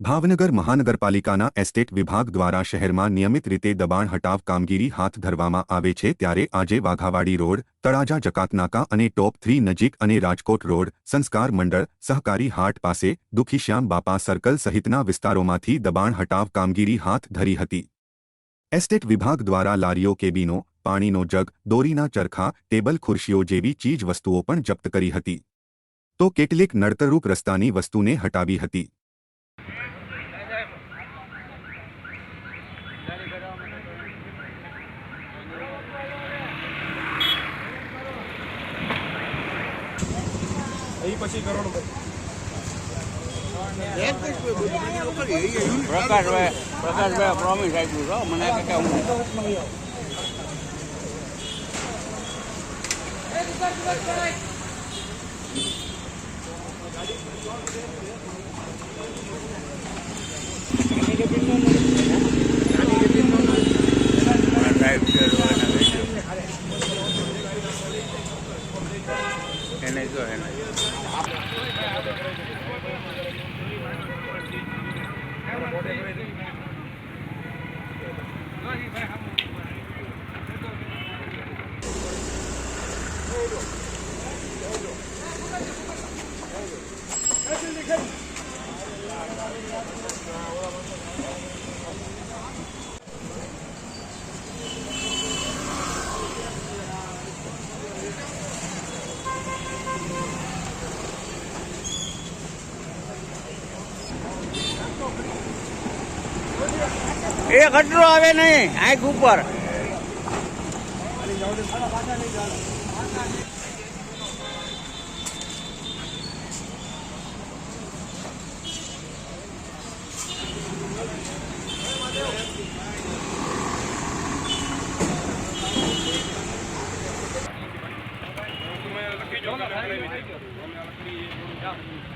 ભાવનગર મહાનગરપાલિકાના એસ્ટેટ વિભાગ દ્વારા શહેરમાં નિયમિત રીતે દબાણ હટાવ કામગીરી હાથ ધરવામાં આવે છે ત્યારે આજે વાઘાવાડી રોડ, તળાજા જકાતનાકા અને ટોપ થ્રી નજીક અને રાજકોટ રોડ, સંસ્કાર મંડળ, સહકારી હાટ પાસે, દુખીશ્યામ બાપા સર્કલ સહિતના વિસ્તારોમાંથી દબાણ હટાવ કામગીરી હાથ ધરી હતી. એસ્ટેટ વિભાગ દ્વારા લારીઓ, કેબીનો, પાણીનો જગ, દોરીના ચરખા, ટેબલ ખુરશીઓ જેવી ચીજ વસ્તુઓ પણ જપ્ત કરી હતી. તો કેટલીક નડતરરૂપ રસ્તાની વસ્તુને હટાવી હતી. એ પછી કરોડ પ્રકાશભાઈ પ્રકાશભાઈ પ્રોમિસ આપ્યું છો મને કે હું rồi này Thank you. એ ગટરો આવે નહીં આંખ ઉપર. મોટી